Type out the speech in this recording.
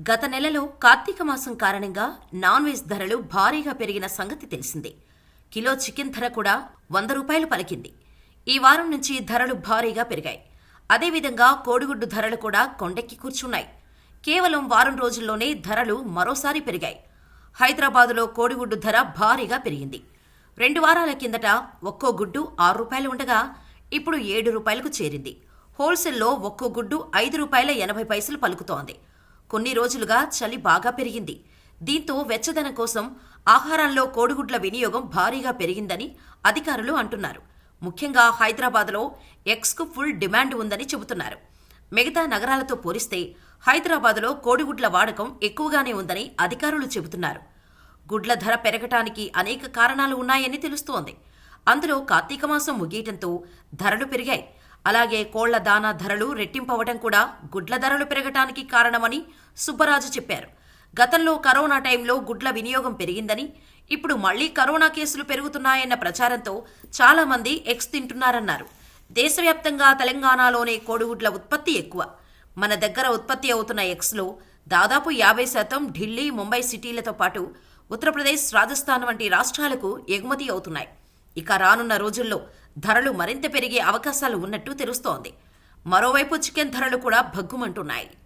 గత నెలలో కార్తీక మాసం కారణంగా నాన్ వెజ్ ధరలు భారీగా పెరిగిన సంగతి తెలిసిందే. కిలో చికెన్ ధర కూడా వంద రూపాయలు పలికింది. ఈ వారం నుంచి ధరలు భారీగా పెరిగాయి. అదేవిధంగా కోడిగుడ్డు ధరలు కూడా కొండెక్కి కూర్చున్నాయి. కేవలం వారం రోజుల్లోనే ధరలు మరోసారి పెరిగాయి. హైదరాబాదులో కోడిగుడ్డు ధర భారీగా పెరిగింది. రెండు వారాల కిందట ఒక్కో గుడ్డు ఆరు రూపాయలు ఉండగా ఇప్పుడు ఏడు రూపాయలకు చేరింది. హోల్సేల్లో ఒక్కో గుడ్డు ఐదు రూపాయల ఎనభై పైసలు పలుకుతోంది. కొన్ని రోజులుగా చలి బాగా పెరిగింది. దీంతో వెచ్చదనం కోసం ఆహారంలో కోడిగుడ్ల వినియోగం భారీగా పెరిగిందని అధికారులు అంటున్నారు. ముఖ్యంగా హైదరాబాద్లో ఎగ్స్కు ఫుల్ డిమాండ్ ఉందని చెబుతున్నారు. మిగతా నగరాలతో పోలిస్తే హైదరాబాద్లో కోడిగుడ్ల వాడకం ఎక్కువగానే ఉందని అధికారులు చెబుతున్నారు. గుడ్ల ధర పెరగటానికి అనేక కారణాలు ఉన్నాయని తెలుస్తోంది. అందులో కార్తీక మాసం ముగియటంతో ధరలు పెరిగాయి. అలాగే కోళ్ళ దానా ధరలు రెట్టింపవడం కూడా గుడ్ల ధరలు పెరగటానికి కారణమని సుబ్బరాజు చెప్పారు. గతంలో కరోనా టైంలో గుడ్ల వినియోగం పెరిగిందని ఇప్పుడు మళ్ళీ కరోనా కేసులు పెరుగుతున్నాయన్న ప్రచారంతో చాలా మంది ఎగ్స్ తింటున్నారన్నారు. దేశవ్యాప్తంగా తెలంగాణలోనే కోడిగుడ్ల ఉత్పత్తి ఎక్కువ. మన దగ్గర ఉత్పత్తి అవుతున్న ఎగ్స్లో దాదాపు యాభై శాతం ఢిల్లీ ముంబై సిటీలతో పాటు ఉత్తరప్రదేశ్ రాజస్థాన్ వంటి రాష్ట్రాలకు ఎగుమతి అవుతున్నాయి. ఇక రానున్న రోజుల్లో ధరలు మరింత పెరిగే అవకాశాలు ఉన్నట్టు తెలుస్తోంది. మరోవైపు చికెన్ ధరలు కూడా భగ్గుమంటున్నాయి.